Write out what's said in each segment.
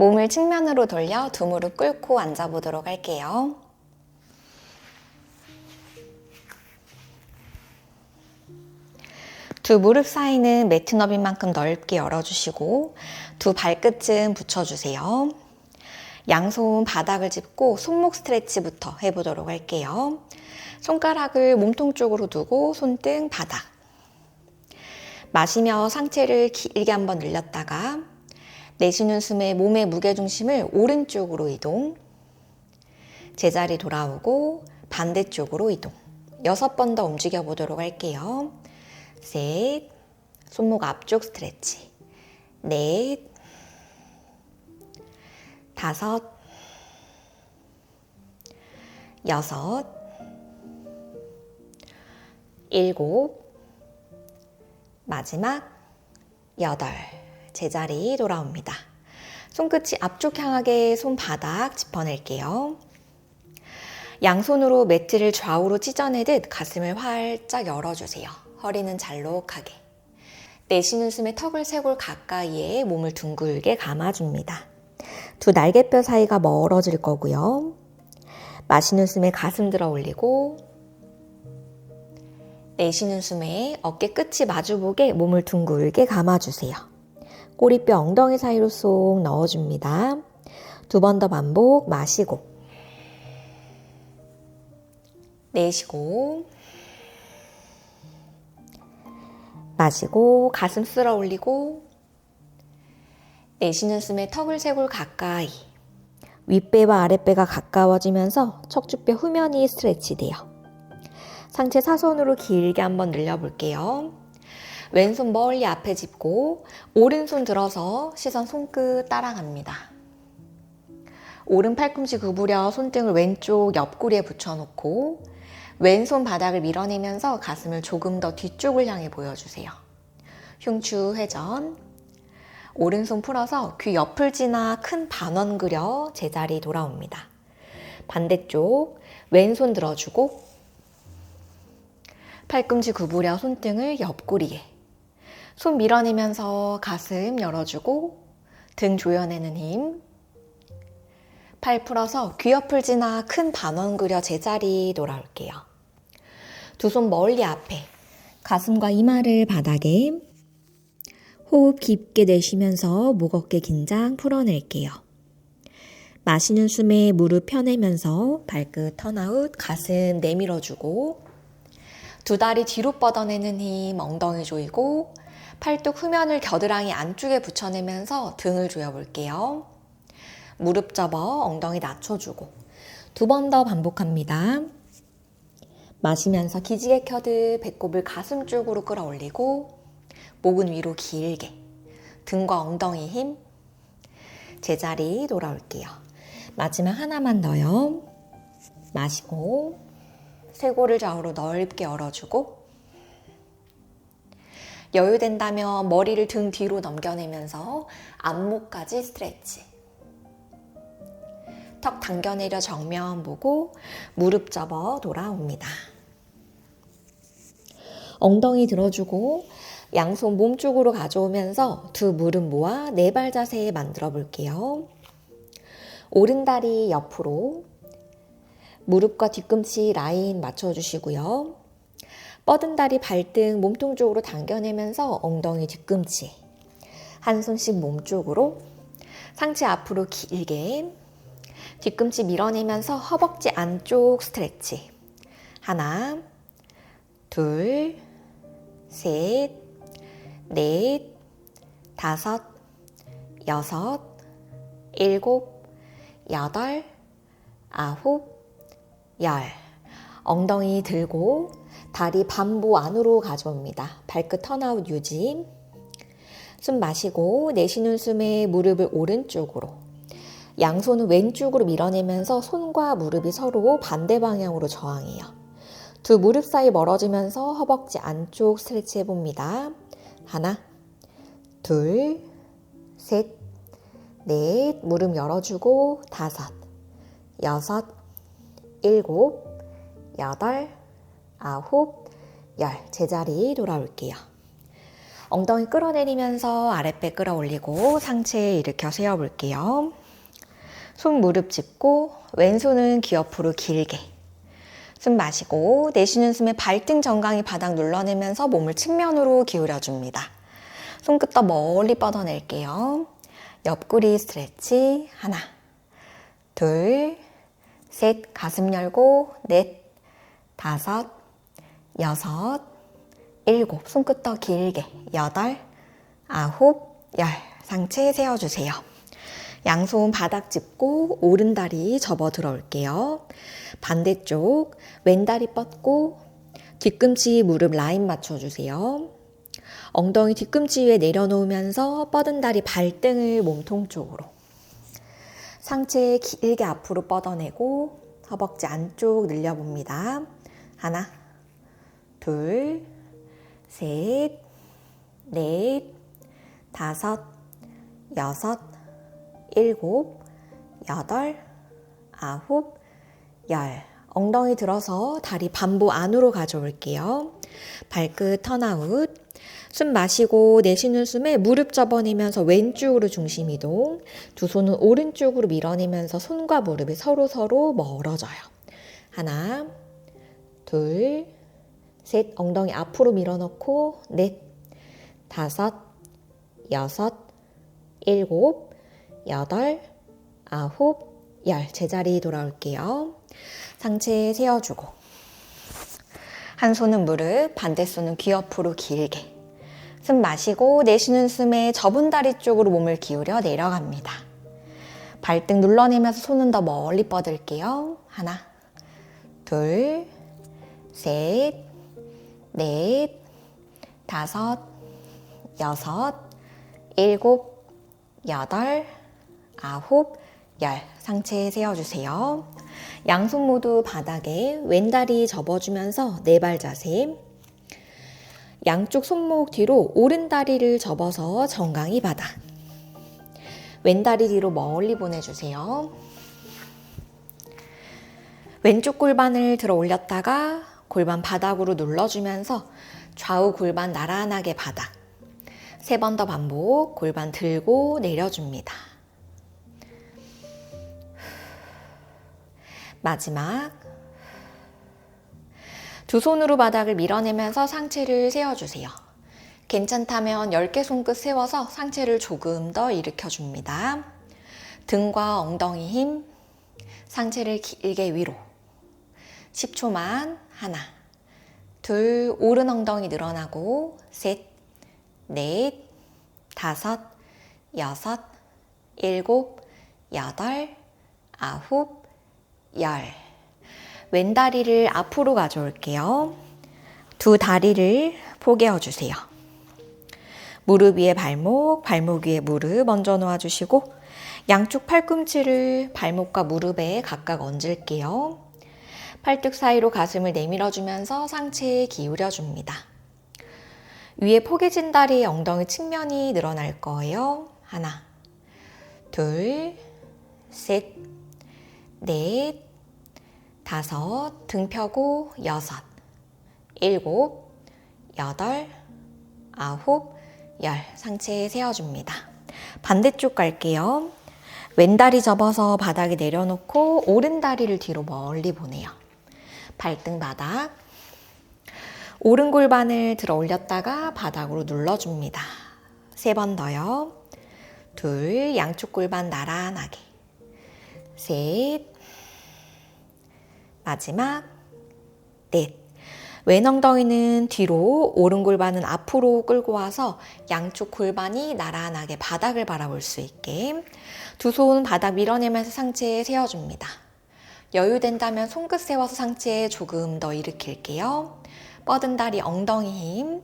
몸을 측면으로 돌려 두 무릎 꿇고 앉아보도록 할게요. 두 무릎 사이는 매트 너비인 만큼 넓게 열어주시고 두 발끝은 붙여주세요. 양손 바닥을 짚고 손목 스트레치부터 해보도록 할게요. 손가락을 몸통 쪽으로 두고 손등 바닥. 마시며 상체를 길게 한번 늘렸다가 내쉬는 숨에 몸의 무게중심을 오른쪽으로 이동. 제자리 돌아오고 반대쪽으로 이동. 여섯 번 더 움직여 보도록 할게요. 셋, 손목 앞쪽 스트레치. 넷, 다섯, 여섯, 일곱, 마지막 여덟. 제자리 돌아옵니다. 손끝이 앞쪽 향하게 손바닥 짚어낼게요. 양손으로 매트를 좌우로 찢어내듯 가슴을 활짝 열어주세요. 허리는 잘록하게. 내쉬는 숨에 턱을 쇄골 가까이에 몸을 둥글게 감아줍니다. 두 날개뼈 사이가 멀어질 거고요. 마시는 숨에 가슴 들어 올리고 내쉬는 숨에 어깨 끝이 마주보게 몸을 둥글게 감아주세요. 꼬리뼈 엉덩이 사이로 쏙 넣어줍니다. 두 번 더 반복 마시고 내쉬고 마시고 가슴 쓸어 올리고 내쉬는 숨에 턱을 쇄골 가까이 윗배와 아랫배가 가까워지면서 척추뼈 후면이 스트레치 돼요. 상체 사선으로 길게 한번 늘려볼게요. 왼손 멀리 앞에 짚고 오른손 들어서 시선 손끝 따라갑니다. 오른 팔꿈치 구부려 손등을 왼쪽 옆구리에 붙여놓고 왼손 바닥을 밀어내면서 가슴을 조금 더 뒤쪽을 향해 보여주세요. 흉추 회전. 오른손 풀어서 귀 옆을 지나 큰 반원 그려 제자리 돌아옵니다. 반대쪽 왼손 들어주고 팔꿈치 구부려 손등을 옆구리에 손 밀어내면서 가슴 열어주고 등 조여내는 힘. 팔 풀어서 귀 옆을 지나 큰 반원 그려 제자리 돌아올게요. 두 손 멀리 앞에 가슴과 이마를 바닥에 호흡 깊게 내쉬면서 목 어깨 긴장 풀어낼게요. 마시는 숨에 무릎 펴내면서 발끝 턴아웃 가슴 내밀어주고 두 다리 뒤로 뻗어내는 힘 엉덩이 조이고 팔뚝 후면을 겨드랑이 안쪽에 붙여내면서 등을 조여볼게요. 무릎 접어 엉덩이 낮춰주고 두 번 더 반복합니다. 마시면서 기지개 켜듯 배꼽을 가슴 쪽으로 끌어올리고 목은 위로 길게 등과 엉덩이 힘 제자리 돌아올게요. 마지막 하나만 더요. 마시고 쇄골을 좌우로 넓게 열어주고 여유된다면 머리를 등 뒤로 넘겨내면서 앞목까지 스트레치. 턱 당겨내려 정면 보고 무릎 접어 돌아옵니다. 엉덩이 들어주고 양손 몸쪽으로 가져오면서 두 무릎 모아 네 발 자세 만들어 볼게요. 오른 다리 옆으로 무릎과 뒤꿈치 라인 맞춰주시고요. 뻗은 다리 발등 몸통 쪽으로 당겨내면서 엉덩이 뒤꿈치. 한 손씩 몸 쪽으로. 상체 앞으로 길게. 뒤꿈치 밀어내면서 허벅지 안쪽 스트레치. 하나 둘 셋, 넷, 다섯, 여섯, 일곱, 여덟, 아홉, 열. 엉덩이 들고 다리 반부 안으로 가져옵니다. 발끝 턴아웃 유지. 숨 마시고 내쉬는 숨에 무릎을 오른쪽으로 양손은 왼쪽으로 밀어내면서 손과 무릎이 서로 반대 방향으로 저항해요. 두 무릎 사이 멀어지면서 허벅지 안쪽 스트레치 해봅니다. 하나, 둘, 셋, 넷, 무릎 열어주고 다섯, 여섯, 일곱, 여덟, 아홉, 열. 제자리 돌아올게요. 엉덩이 끌어내리면서 아랫배 끌어올리고 상체 일으켜 세워 볼게요. 손 무릎 짚고 왼손은 귀 옆으로 길게 숨 마시고 내쉬는 숨에 발등 정강이 바닥 눌러내면서 몸을 측면으로 기울여 줍니다. 손끝 더 멀리 뻗어낼게요. 옆구리 스트레치 하나 둘 셋 가슴 열고 넷 다섯 여섯 일곱 손끝 더 길게 여덟 아홉 열 상체 세워주세요. 양손 바닥 짚고 오른다리 접어 들어올게요. 반대쪽 왼다리 뻗고 뒤꿈치 무릎 라인 맞춰주세요. 엉덩이 뒤꿈치 위에 내려놓으면서 뻗은 다리 발등을 몸통 쪽으로 상체 길게 앞으로 뻗어내고 허벅지 안쪽 늘려봅니다. 하나, 둘, 셋, 넷, 다섯, 여섯, 일곱, 여덟, 아홉, 열. 엉덩이 들어서 다리 반보 안으로 가져올게요. 발끝 턴아웃. 숨 마시고 내쉬는 숨에 무릎 접어내면서 왼쪽으로 중심 이동. 두 손은 오른쪽으로 밀어내면서 손과 무릎이 서로 서로 멀어져요. 하나, 둘, 셋. 엉덩이 앞으로 밀어넣고 넷, 다섯, 여섯, 일곱, 여덟, 아홉, 열. 제자리 돌아올게요. 상체 세워주고. 한 손은 무릎, 반대 손은 귀 옆으로 길게. 숨 마시고 내쉬는 숨에 접은 다리 쪽으로 몸을 기울여 내려갑니다. 발등 눌러내면서 손은 더 멀리 뻗을게요. 하나, 둘, 셋, 넷, 다섯, 여섯, 일곱, 여덟, 아홉, 열. 상체 세워주세요. 양손 모두 바닥에 왼다리 접어주면서 네 발 자세. 양쪽 손목 뒤로 오른 다리를 접어서 정강이 바닥. 왼다리 뒤로 멀리 보내주세요. 왼쪽 골반을 들어 올렸다가 골반 바닥으로 눌러주면서 좌우 골반 나란하게 바닥. 세 번 더 반복, 골반 들고 내려줍니다. 마지막. 두 손으로 바닥을 밀어내면서 상체를 세워주세요. 괜찮다면 10개 손끝 세워서 상체를 조금 더 일으켜줍니다. 등과 엉덩이 힘, 상체를 길게 위로. 10초만 하나, 둘, 오른 엉덩이 늘어나고 셋, 넷, 다섯, 여섯, 일곱, 여덟, 아홉, 열. 왼 다리를 앞으로 가져올게요. 두 다리를 포개어 주세요. 무릎 위에 발목, 발목 위에 무릎 얹어 놓아 주시고 양쪽 팔꿈치를 발목과 무릎에 각각 얹을게요. 팔뚝 사이로 가슴을 내밀어 주면서 상체에 기울여 줍니다. 위에 포개진 다리의 엉덩이 측면이 늘어날 거예요. 하나, 둘, 셋, 넷, 다섯, 등 펴고 여섯, 일곱, 여덟, 아홉, 열. 상체에 세워줍니다. 반대쪽 갈게요. 왼다리 접어서 바닥에 내려놓고 오른 다리를 뒤로 멀리 보내요. 발등 바닥. 오른 골반을 들어 올렸다가 바닥으로 눌러줍니다. 세 번 더요. 둘, 양쪽 골반 나란하게. 셋, 마지막, 넷. 왼 엉덩이는 뒤로, 오른 골반은 앞으로 끌고 와서 양쪽 골반이 나란하게 바닥을 바라볼 수 있게 두 손 바닥 밀어내면서 상체에 세워줍니다. 여유 된다면 손끝 세워서 상체에 조금 더 일으킬게요. 뻗은 다리 엉덩이 힘,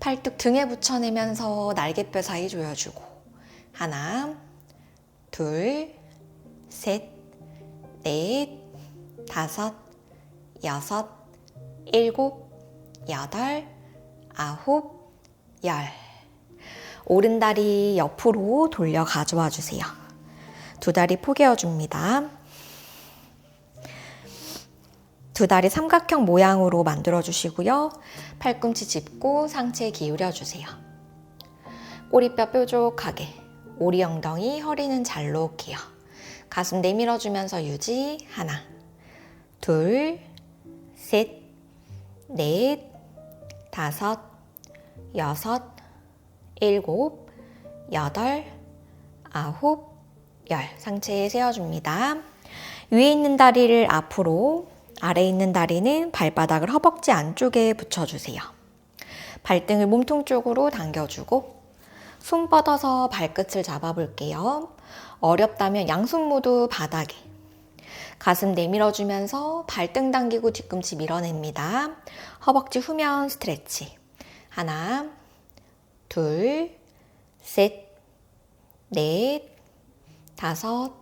팔뚝 등에 붙여내면서 날개뼈 사이 조여주고 하나, 둘, 셋, 넷, 다섯, 여섯, 일곱, 여덟, 아홉, 열. 오른 다리 옆으로 돌려 가져와 주세요. 두 다리 포개어 줍니다. 두 다리 삼각형 모양으로 만들어 주시고요. 팔꿈치 짚고 상체 기울여 주세요. 오리뼈 뾰족하게. 오리 엉덩이, 허리는 잘 놓을게요. 가슴 내밀어 주면서 유지. 하나, 둘, 셋, 넷, 다섯, 여섯, 일곱, 여덟, 아홉, 열. 상체에 세워줍니다. 위에 있는 다리를 앞으로, 아래에 있는 다리는 발바닥을 허벅지 안쪽에 붙여주세요. 발등을 몸통 쪽으로 당겨주고, 손 뻗어서 발끝을 잡아볼게요. 어렵다면 양손 모두 바닥에. 가슴 내밀어주면서 발등 당기고 뒤꿈치 밀어냅니다. 허벅지 후면 스트레치. 하나, 둘, 셋, 넷, 다섯,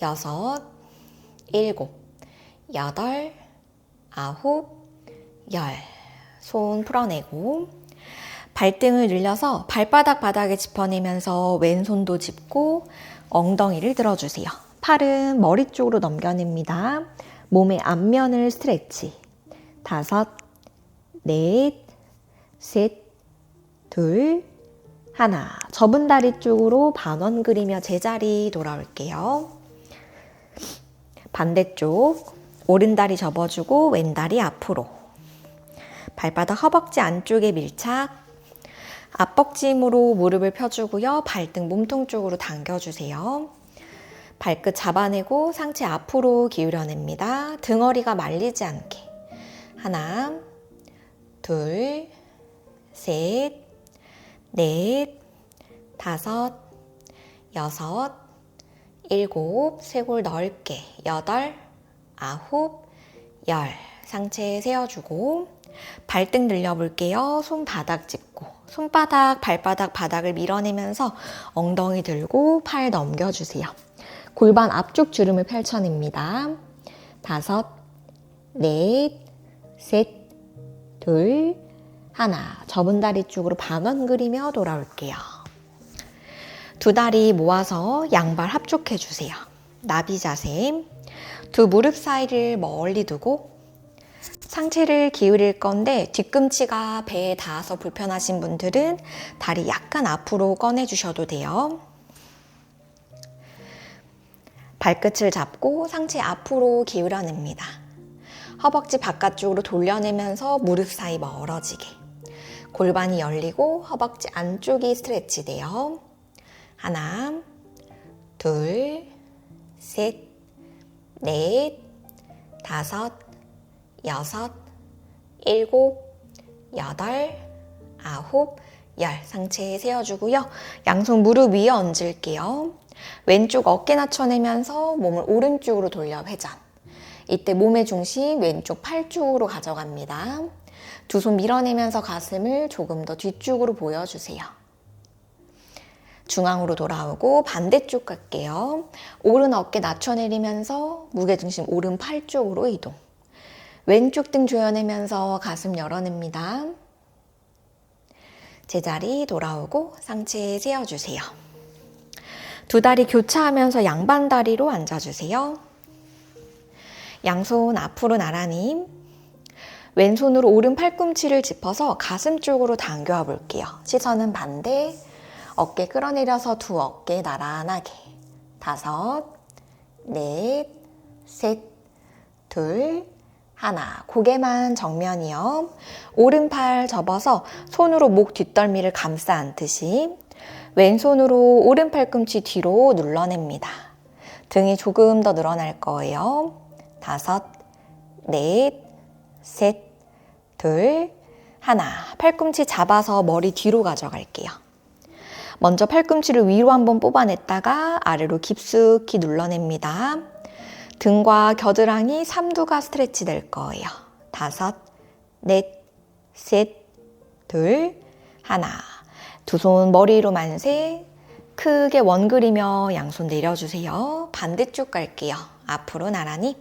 여섯, 일곱, 여덟, 아홉, 열. 손 풀어내고 발등을 늘려서 발바닥 바닥에 짚어내면서 왼손도 짚고 엉덩이를 들어주세요. 팔은 머리 쪽으로 넘겨냅니다. 몸의 앞면을 스트레치. 다섯, 넷, 셋, 둘, 하나. 접은 다리 쪽으로 반원 그리며 제자리 돌아올게요. 반대쪽 오른 다리 접어주고 왼 다리 앞으로. 발바닥 허벅지 안쪽에 밀착. 앞벅지 힘으로 무릎을 펴주고요. 발등 몸통 쪽으로 당겨주세요. 발끝 잡아내고 상체 앞으로 기울여냅니다. 등허리가 말리지 않게. 하나, 둘, 셋, 넷, 다섯, 여섯, 일곱, 쇄골 넓게, 여덟, 아홉, 열. 상체 세워주고, 발등 늘려볼게요. 손바닥 짚고, 손바닥, 발바닥, 바닥을 밀어내면서 엉덩이 들고 팔 넘겨주세요. 골반 앞쪽 주름을 펼쳐냅니다. 다섯, 넷, 셋, 둘, 하나. 접은 다리 쪽으로 반원 그리며 돌아올게요. 두 다리 모아서 양발 합족해 주세요. 나비 자세. 두 무릎 사이를 멀리 두고 상체를 기울일 건데 뒤꿈치가 배에 닿아서 불편하신 분들은 다리 약간 앞으로 꺼내 주셔도 돼요. 발끝을 잡고 상체 앞으로 기울여냅니다. 허벅지 바깥쪽으로 돌려내면서 무릎 사이 멀어지게. 골반이 열리고 허벅지 안쪽이 스트레치 돼요. 하나, 둘, 셋, 넷, 다섯, 여섯, 일곱, 여덟, 아홉, 열. 상체에 세워주고요. 양손 무릎 위에 얹을게요. 왼쪽 어깨 낮춰내면서 몸을 오른쪽으로 돌려 회전. 이때 몸의 중심 왼쪽 팔 쪽으로 가져갑니다. 두 손 밀어내면서 가슴을 조금 더 뒤쪽으로 보여주세요. 중앙으로 돌아오고 반대쪽 갈게요. 오른 어깨 낮춰내리면서 무게중심 오른 팔 쪽으로 이동. 왼쪽 등 조여내면서 가슴 열어냅니다. 제자리 돌아오고 상체 세워주세요. 두 다리 교차하면서 양반 다리로 앉아주세요. 양손 앞으로 나란히 왼손으로 오른 팔꿈치를 짚어서 가슴 쪽으로 당겨와 볼게요. 시선은 반대. 어깨 끌어내려서 두 어깨 나란하게. 다섯, 넷, 셋, 둘, 하나. 고개만 정면이요. 오른팔 접어서 손으로 목 뒷덜미를 감싸 안듯이 왼손으로 오른 팔꿈치 뒤로 눌러냅니다. 등이 조금 더 늘어날 거예요. 다섯, 넷, 셋, 둘, 하나. 팔꿈치 잡아서 머리 뒤로 가져갈게요. 먼저 팔꿈치를 위로 한번 뽑아냈다가 아래로 깊숙이 눌러냅니다. 등과 겨드랑이 삼두가 스트레치 될 거예요. 다섯, 넷, 셋, 둘, 하나. 두 손 머리로 만세. 크게 원 그리며 양손 내려주세요. 반대쪽 갈게요. 앞으로 나란히.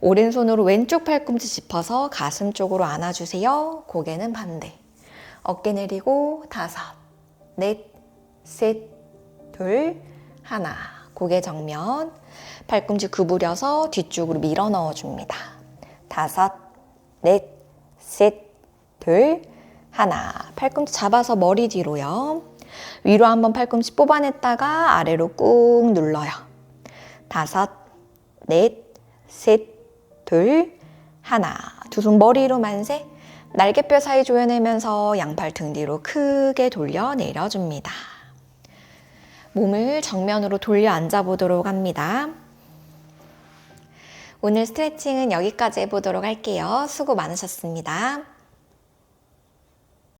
오른손으로 왼쪽 팔꿈치 짚어서 가슴 쪽으로 안아주세요. 고개는 반대. 어깨 내리고 다섯, 넷, 셋, 둘, 하나. 고개 정면. 팔꿈치 구부려서 뒤쪽으로 밀어 넣어 줍니다. 다섯, 넷, 셋, 둘, 하나. 팔꿈치 잡아서 머리 뒤로요. 위로 한번 팔꿈치 뽑아냈다가 아래로 꾹 눌러요. 다섯, 넷, 셋, 둘, 하나. 두 손 머리로 만세. 날개뼈 사이 조여내면서 양팔 등 뒤로 크게 돌려 내려줍니다. 몸을 정면으로 돌려 앉아 보도록 합니다. 오늘 스트레칭은 여기까지 해보도록 할게요. 수고 많으셨습니다.